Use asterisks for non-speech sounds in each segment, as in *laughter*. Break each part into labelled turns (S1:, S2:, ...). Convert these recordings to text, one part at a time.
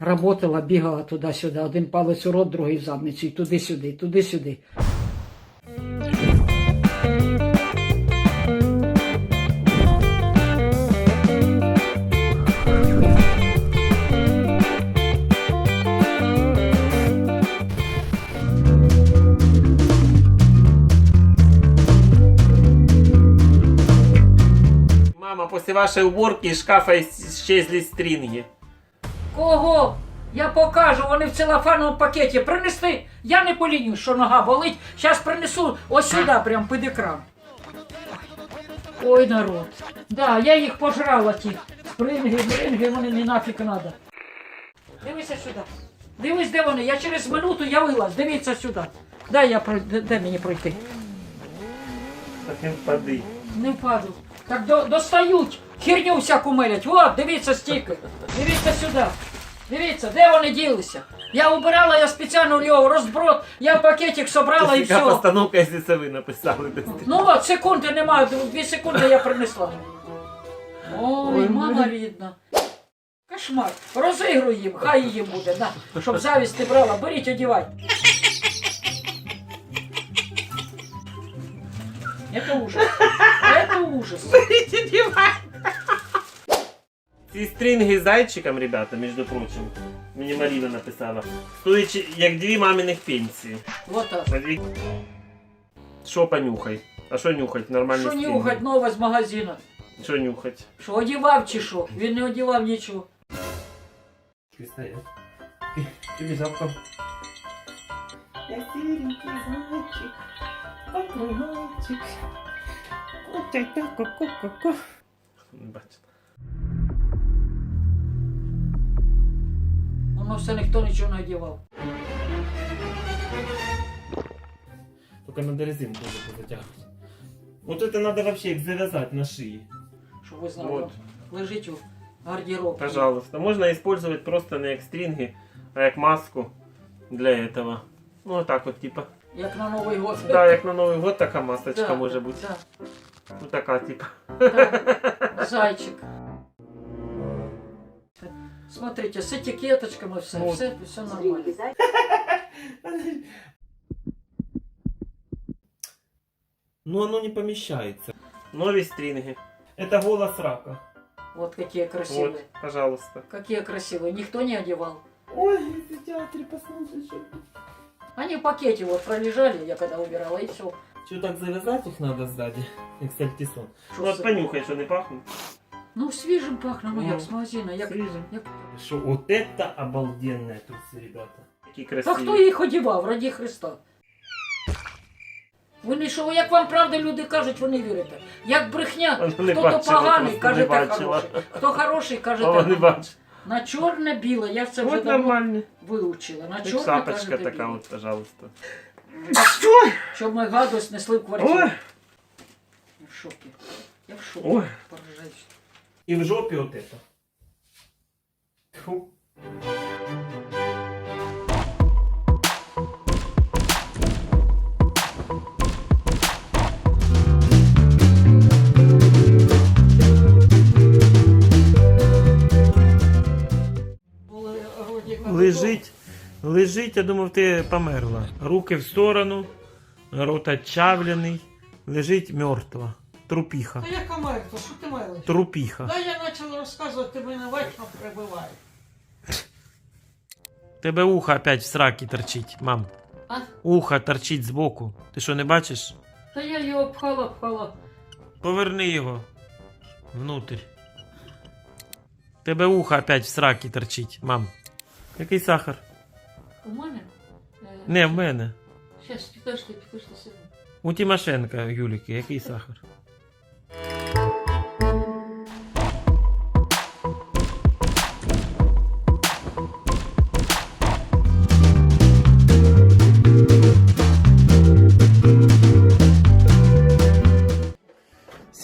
S1: Работала, бігала туди-сюди. Один палець у рот, другий в задницю, і туди-сюди, туди-сюди.
S2: Мама, после вашей уборки из шкафа исчезли стринги.
S1: Кого? Я покажу, вони в целофановому пакеті. Принеси. Я не полінюсь, що нога болить. Зараз принесу ось сюди, прям під екран. Ой, народ. Да, я їх пожрала ті. Спринги, бринги, вони не нафіг надо. Дивися сюди. Дивись, де вони. Я через минуту явилась. Дивіться сюди. Дай я прой- де- де мені пройти.
S2: Так не впади.
S1: Не впаду. Так до, достають. Херню всяку мелять. От, дивіться стільки. Дивіться сюди. Дивіться, де вони ділися. Я убирала, я спеціально його розброд, я пакетик собрала і все.
S2: постановка, якщо це ви написали.
S1: Ну от, секунди немає, дві секунди я принесла. Ой, мама рідна. Кошмар. Розігруй їм, хай їм буде, на, щоб завість не брала. Беріть, одівай. Это ужас. Это ужас.
S2: Ці стрінги з зайчиком, ребята, між прочим, мені Маріна написала. Стоїть як дві маминих пенсії.
S1: Вот так.
S2: Що понюхай? А що нюхать? Нормальні
S1: Що
S2: стрінги.
S1: нюхать нове з магазину?
S2: Що нюхать?
S1: Що одівав чи що? Він не одівав нічого.
S2: Тобі запах.
S3: Я сіренький зайчик, попригайчик. Ку-ку-ку-ку-ку-ку.
S2: Не бачу.
S1: Воно все ніхто нічого не одівав.
S2: Только надо резинку уже затягивать. Вот это надо вообще их завязать на шее.
S1: Щоб ви знали.
S2: Вот.
S1: Лежить у гардеробі.
S2: Пожалуйста. Можно использовать просто не як стринги, а як маску для этого. Ну вот так вот типа.
S1: Як на Новий год.
S2: Да, як на Новий год така масочка
S1: Да,
S2: може бути.
S1: Да,
S2: Ну така типа.
S1: да. Зайчик. Смотрите, з етикеточками все,
S2: Вот.
S1: все, все нормально. *laughs*
S2: Ну оно не помещается. Нові стринги. Это голос рака.
S1: Вот какие красивые.
S2: Вот, пожалуйста.
S1: Какие красивые. Никто не одевал.
S3: Ой, в театрі послухай, що
S1: Они в пакете вот пролежали, я когда убирала, и все.
S2: Что так завязать их надо сзади? Як сальтисон.
S1: Що
S2: Ну понюхай, що не пахнет.
S1: Ну, свіжим пахне, ну
S2: Ну,
S1: як з магазина. Як...
S2: свіжим.
S1: як...
S2: Что, вот это обалденные трусы, ребята. Какие
S1: Та
S2: красивые.
S1: хто їх одівав, раді Христа? Вони що, як вам правда люди кажуть, вони вірите. Як брехня,
S2: Вони не
S1: хто то
S2: бачили,
S1: поганий,
S2: просто
S1: каже
S2: не
S1: те
S2: бачила.
S1: хороший. Хто хороший, каже
S2: О,
S1: те
S2: не
S1: хороший.
S2: бачу.
S1: На чорне-біле, я це вже
S2: Вот
S1: давно
S2: нормально.
S1: вивчила. На
S2: Як
S1: чорне,
S2: шапочка
S1: кажете,
S2: така,
S1: біле.
S2: вот, пожалуйста.
S1: Щоб ми гадость несли в квартиру.
S2: Ой.
S1: Я в шокі. Я в шокі.
S2: Ой.
S1: Поражаюсь.
S2: И в жопе вот это. Фу. Лежить, лежить, я думав, ти померла. Руки в сторону, рот отчавлений, лежить мертва. Трупіха.
S1: Та яка мертва, що ти мелиш?
S2: Трупіха.
S1: Да я почала розказувати, ти мене вечно прибиваєш.
S2: Тебе ухо опять в сраці торчить, мам.
S1: А?
S2: Ухо торчить збоку. Ти що не бачиш?
S1: Та я його пхала, пхала.
S2: Поверни його внутрь. Тебе ухо опять в сраці торчить, мам. Який сахар?
S1: У мене? Е,
S2: Не, в мене.
S1: Щас, підожди, підожди секунду.
S2: У Тимошенка, Юліки, який сахар?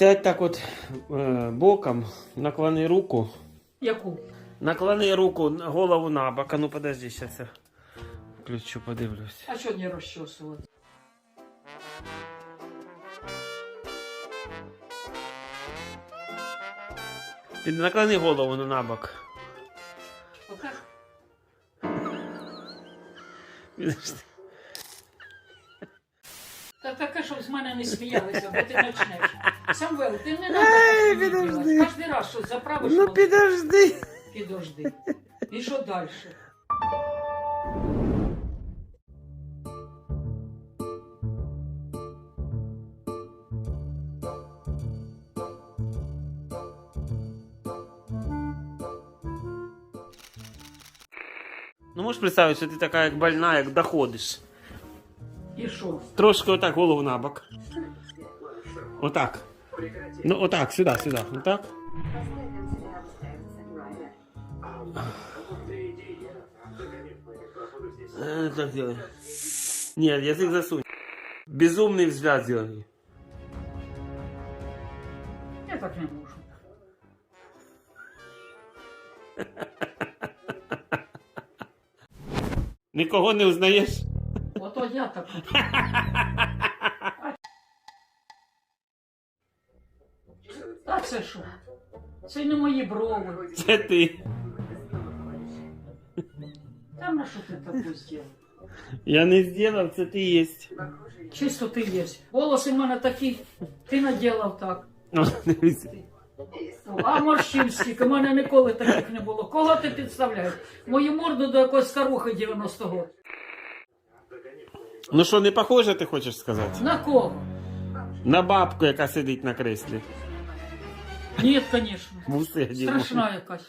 S2: Сядь так от е, боком, наклони руку.
S1: Яку?
S2: Наклони руку, голову на бок. А ну подожди, сейчас я включу, подивлюсь.
S1: А що не розчосувати?
S2: Під- Наклони голову на бок.
S1: Отак?
S2: Підожди.
S1: Та таке, щоб з мене не сміялися, бо ти почнеш. Самвел, ти не
S2: Ей,
S1: треба.
S2: підожди.
S1: Кожен раз щось заправиш,
S2: Ну
S1: мов-
S2: підожди.
S1: підожди. І що далі?
S2: Ну можеш представити, що ти така як больна, як доходиш.
S1: І що?
S2: Трошки отак голову на бок. Отак. Ну отак, сюди, сюди. Отак. Э, Так делай. Нет, язык засунь. Безумный взгляд сделай.
S1: Я так не можу.
S2: Нікого не узнаєш?
S1: Ото я так. *laughs* А це що? Це не мої брови.
S2: Це ти.
S1: Та на що ти таку зробив?
S2: Я не зробив, це ти єсть.
S1: Чисто ти є. Волоси в мене такі, ти наділав так.
S2: Ну, дивись.
S1: А морщин скільки, в мене ніколи таких не було. Кого ти підставляєш? Мою морду до якоїсь старухи 90-го.
S2: Ну що, не похоже, ти хочеш сказати?
S1: На кого?
S2: На бабку, яка сидить на креслі.
S1: Ні, звісно.
S2: Вуси.
S1: Страшна якась.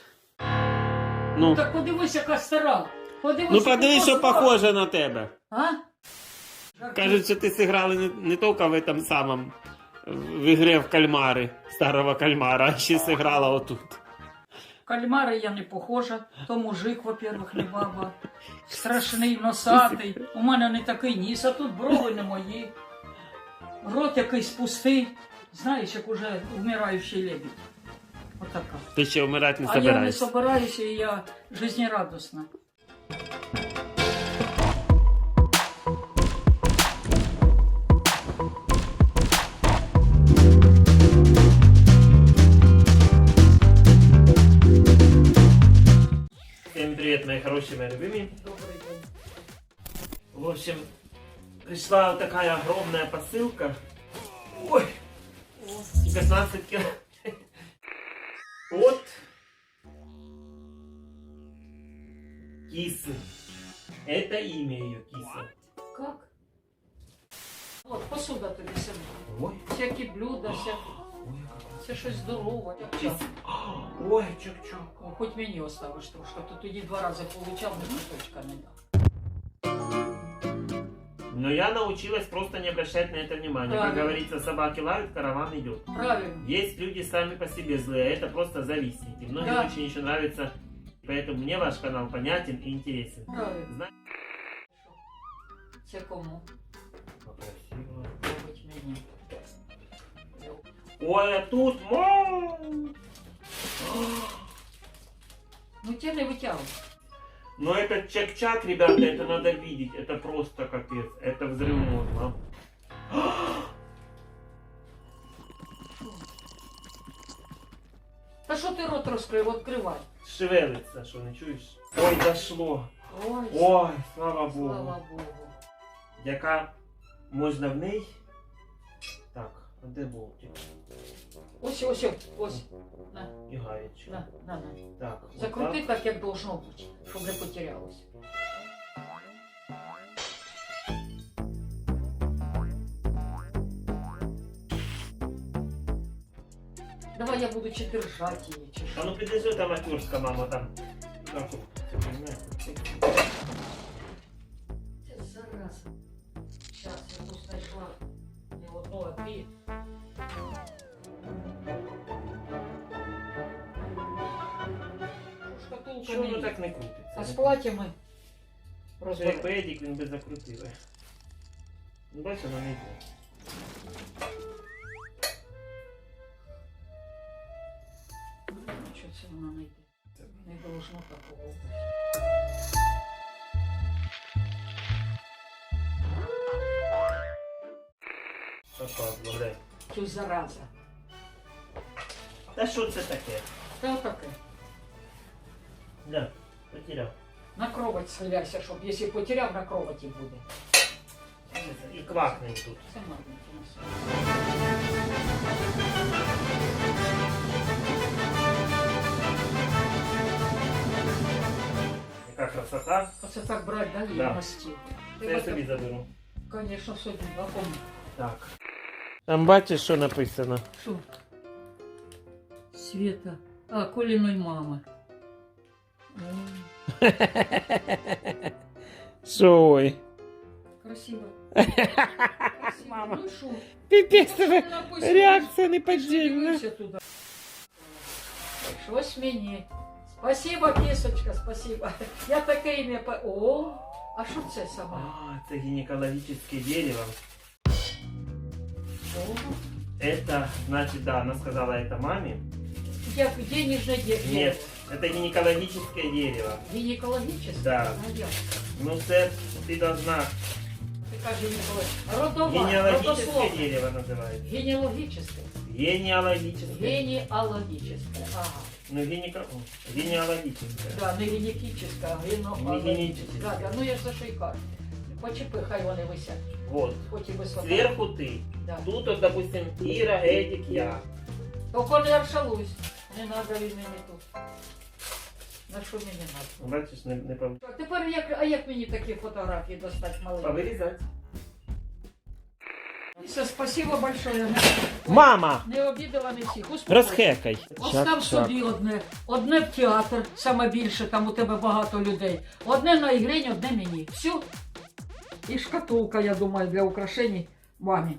S2: Ну,
S1: Так подивись, яка стара. Подивись,
S2: ну
S1: яка
S2: подивись, що
S1: стара.
S2: похоже на тебе.
S1: А?
S2: Кажуть, що ти зіграли не, не тільки в этом самом в ігрі в кальмари, старого кальмара, а ще зіграла отут.
S1: Кальмари я не похожа, то мужик, во-первых, не баба. Страшний, носатий. У мене не такий ніс, а тут брови не мої. Рот якийсь пустий. Знаєш, як уже вмираючий лебідь. Отака.
S2: Ти ще вмирати не
S1: а я не
S2: собираєшся.
S1: собираюся, і я жизнерадостна.
S2: привет, мои хорошие, мои любимые.
S1: Добрий день.
S2: В общем, пришла вот такая огромная посылка. Ой, 15 кило. От кисы. Это имя ее киса.
S1: Как? От, посуда тобі сама.
S2: Ой,
S1: Всякі блюда, всякі.
S2: ой,
S1: Це щось здорове.
S2: Кис. *gasps* Ой, чук-чук.
S1: О, Хоч мені оставиш трошки, то тоді два рази получав, не кусочка не дав.
S2: Но я научилась просто не обращать на это внимания. Как
S1: Правильно.
S2: говорится, собаки лают, караван идет.
S1: Правильно.
S2: Есть люди сами по себе злые, а это просто завистники. Многим
S1: Да.
S2: очень еще нравится, поэтому мне ваш канал понятен и интересен.
S1: Правильно.
S2: Знаете,
S1: Це кому?
S2: Красиво.
S1: Робить мені.
S2: А тут мо!
S1: Ну не витягуй.
S2: Но этот чак-чак, ребята, это надо видеть. Это просто капец. Это взрыв мозга.
S1: Та що ти рот розкрив? Відкривай.
S2: Шевелится, что не чуешь? Ой, дошло.
S1: Ой,
S2: Ой, слава Богу.
S1: слава Богу.
S2: Яка можна в ней? А де болтик?
S1: Ось, ось, ось, ось. На,
S2: І гаєчка.
S1: на, на, на.
S2: Так,
S1: Закрути
S2: отак.
S1: так, як должно бути, щоб не потерялось. Давай я буду чи держати її, чи
S2: А
S1: що.
S2: ну підійди там актерська мама там. От, це
S1: зараза. Зараз я тут знайшла дві. Шкатулка
S2: Що воно так не крутиться?
S1: А з платями
S2: Це
S1: розберемо.
S2: як Едік, він би закрутили. Ну, бачиш, воно не йде.
S1: Що це воно не йде?
S2: Попадло, глянь.
S1: Цю зараза.
S2: Та що це таке?
S1: Та таке.
S2: Да, потеряв.
S1: На кровать схиляйся, щоб якщо потеряв, на кроваті буде.
S2: І квакнем тут.
S1: Це маленький у нас.
S2: Яка красота.
S1: Оце так брати, да, її
S2: Да.
S1: на стіл.
S2: Це я собі заберу.
S1: Звісно, собі, а кому?
S2: Так. Там бачиш, що написано?
S1: Що? Света. А, Коліної мами. М,
S2: Що ой?
S1: Красиво. Красиво. *laughs*
S2: Мама.
S1: Ну що?
S2: Піпець
S1: Що
S2: тебе.
S1: написано?
S2: Реакція
S1: Ти ж
S2: неподільна.
S1: дивися туди. Щось мені. Спасибо, кисочка, спасибо. Я таке ім'я по... О, а що це саме?
S2: А, це гінекологічне дерево.
S1: О,
S2: Это, значит, да, она сказала это маме.
S1: як денежне дерево.
S2: Нет, это гинекологическое дерево.
S1: Гінекологічне?
S2: Да.
S1: А як?
S2: Ну, це ти должна...
S1: Ти кажеш гінекологічне. Родова,
S2: Генеалогическое
S1: родословне.
S2: дерево называется.
S1: Генеалогічне.
S2: Генеалогическое.
S1: Генеалогічне. Ага.
S2: Ну, гинеко... генеалогическое.
S1: Да, не генетичне, а
S2: Не
S1: генеалогічне.
S2: генетичне.
S1: Да, да, ну я ж за що й кажу. Почепи, хай вони висять.
S2: Вот.
S1: Хоч і без
S2: Сверху ты.
S1: Да.
S2: Тут, вот, допустим, Ира, Эдик, я.
S1: Тільки не аршалусь. Не треба від мене тут. На що мені треба?
S2: Бачиш, не, не пом...
S1: А тепер як, а як мені такі фотографії достати маленькі?
S2: Повирізати.
S1: Все, спасибо большое.
S2: Мама!
S1: Не обідала не всіх. Успокойся.
S2: Розхекай.
S1: Остав собі одне. Одне в театр, саме більше, там у тебе багато людей. Одне на ігрень, одне мені. Все. І шкатулка, я думаю, для украшень мамі.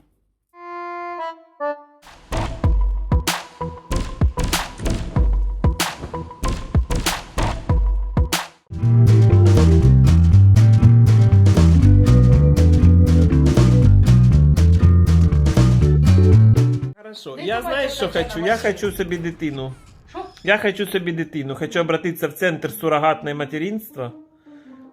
S2: Хорошо. Я знаєш, що хочу? Я хочу собі дитину. Я хочу собі дитину. Хочу обратиться в центр суррогатное материнства.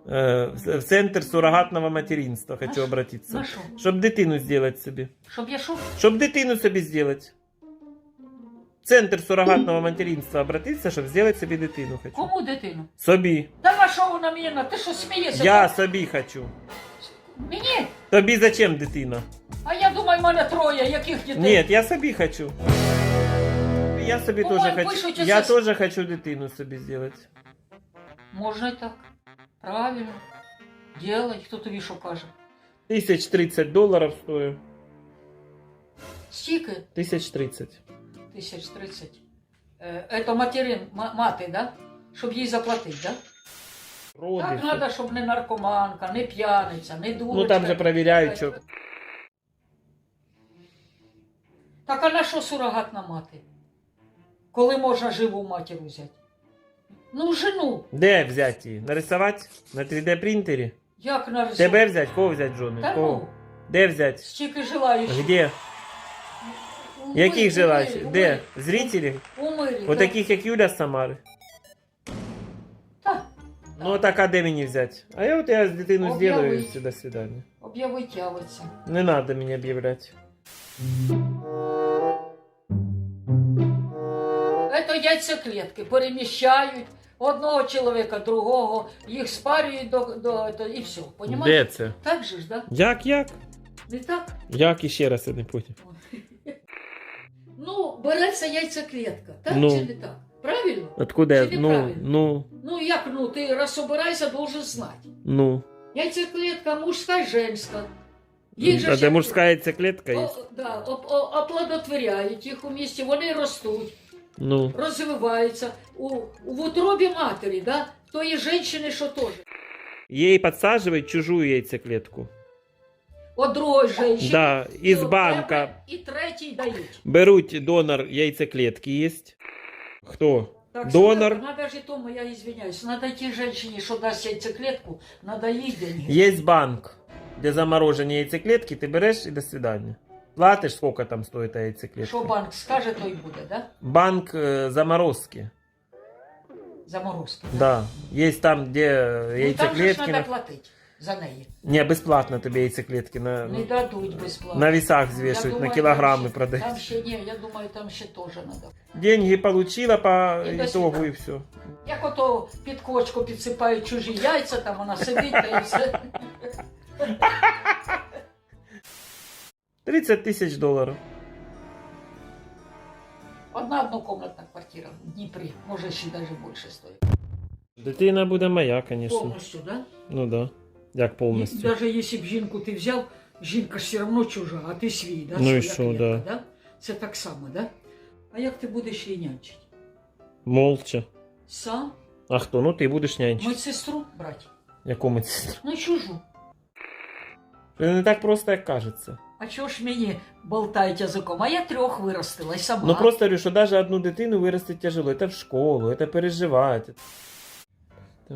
S2: Э, В центр суррогатного материнства хочу обратиться. Щоб дитину зробити собі.
S1: Щоб я що?
S2: Щоб дитину собі зробити. В центр суррогатного материнства обратиться, щоб зробити собі дитину хочу.
S1: Кому дитину?
S2: Собі.
S1: На що вона мені на? Ти що смієшся?
S2: Я собі хочу.
S1: Мені?
S2: Тобі зачем дитина?
S1: А я думаю, в мене троє, яких дітей?
S2: Ні, я собі хочу. Я собі теж хочу. Я теж хочу дитину собі зробити.
S1: Можна і так. Правильно. Делай, хто тобі що каже.
S2: Тисяч тридцять доларів стоїть.
S1: Стільки?
S2: Тисяч тридцять.
S1: Тисяч тридцять. Е, Це материн, ма- мати, да? Щоб їй заплатити, да? Так треба, щоб не наркоманка, не п'яниця, не дурочка.
S2: Ну там же проверяють, що.
S1: Так а на що сурогатна мати? Коли можна живу матір взяти? Ну, жену.
S2: Де взяти її? Нарисувати? На 3D принтері?
S1: Як нарисувати?
S2: Тебе взяти? Кого взяти жони?
S1: Та
S2: Кого?
S1: ну,
S2: Де взяти?
S1: стільки желаючих.
S2: Где?
S1: У
S2: Яких
S1: мирі,
S2: желаючих?
S1: у
S2: Де?
S1: мирі.
S2: Зрителі?
S1: У мирі. Так.
S2: таких, як Юля з Самари. Ну так а де мені взяти? А я от я з дитину зроблю і все, до свидання.
S1: Об'явить явиться.
S2: Не надо мені об'являти.
S1: Це яйцеклітки переміщають одного чоловіка, другого, їх спарюють до, до, до і все. Понімаєш?
S2: Де це?
S1: Так же ж, да?
S2: Як, як?
S1: Не так?
S2: Як іще раз я не поняв.
S1: Ну, береться яйцеклітка, так
S2: Ну.
S1: чи не так? Правильно?
S2: Откуда?
S1: Чи
S2: Ну,
S1: неправильно?
S2: ну,
S1: Ну як ну, ти раз собираєшся, должен знати.
S2: ну.
S1: Яйцеклітка мужська і женська. Їх же
S2: А
S1: ж
S2: де мужська яйцеклетка є?
S1: О, да, оп- о- оплодотворяють їх у місті, вони ростуть,
S2: Ну.
S1: розвиваються у, в утробі матері, да? тої жінки, що теж.
S2: Ей подсаживают чужую яйцеклетку.
S1: От другої жінки.
S2: Да, із банка
S1: І третій дають.
S2: беруть донор яйцеклетки есть. Хто?
S1: Так,
S2: Донор.
S1: Надо, надо же тому, я извиняюсь, надо тій жінці, що дасть яйцеклетку, надо їй деньги.
S2: Есть банк, де заморожені яйцеклетки, ти береш і до свидання. Платиш, сколько там стоїть та яйцеклетка?
S1: Що банк скаже, то й буде, да?
S2: Банк э, заморозки.
S1: Заморозки.
S2: Да. Есть там, где
S1: Ну, там же ж
S2: яйцеклетки.
S1: надо
S2: на-
S1: платити. за неї.
S2: Ні, безплатно тобі яйцеклітки на,
S1: Не дадуть безплатно.
S2: на вісах
S1: Я
S2: на
S1: думаю,
S2: кілограми
S1: там ще-
S2: продають.
S1: Там ще ні, я думаю, там ще теж треба.
S2: Деньги получила по
S1: І до
S2: итогу і все.
S1: Як ото під кочку підсипають чужі яйця, там вона сидить та і все. *laughs*
S2: 30 тисяч доларів.
S1: Одна однокомнатна квартира в Дніпрі, може ще навіть більше стоїть.
S2: Дитина буде моя, звісно.
S1: Повністю, да?
S2: Ну да. Як повністю.
S1: Навіть якщо б жінку ти взяв, жінка ж все одно чужа, а ти свій, да?
S2: Ну і що,
S1: клітка,
S2: да.
S1: Це так само, да? А як ти будеш її нянчити?
S2: Молча.
S1: Сам?
S2: А хто? Ну ти будеш нянчити.
S1: Медсестру брати?
S2: Яку медсестру?
S1: Ну чужу.
S2: Це не так просто, як кажеться.
S1: А чого ж мені болтають язиком? А я трьох виростила і сама.
S2: Ну просто говорю, що навіть одну дитину виростити тяжело. Це в школу, це переживати.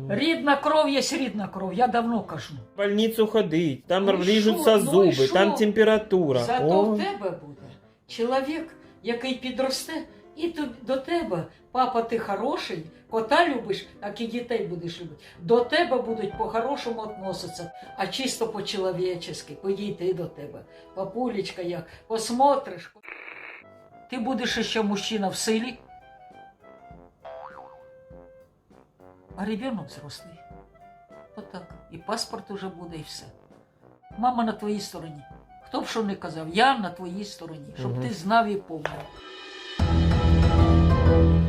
S1: Рідна кров є рідна кров, я давно кажу.
S2: В больницю ходить, там
S1: Ну
S2: ріжуться
S1: що? Ну
S2: зуби,
S1: ну,
S2: там температура.
S1: Зато
S2: О.
S1: в тебе буде чоловік, який підросте, і до тебе, папа, ти хороший, кота любиш, так і дітей будеш любити. До тебе будуть по-хорошому відноситися, а чисто по-чоловічески підійти до тебе. Папулечка, як посмотриш. Ти будеш ще мужчина в силі, а ребенок взрослий. Отак. І паспорт уже буде, і все. Мама на твоїй стороні. Хто б що не казав, я на твоїй стороні, щоб
S2: Мгм.
S1: ти знав і помнив. thank you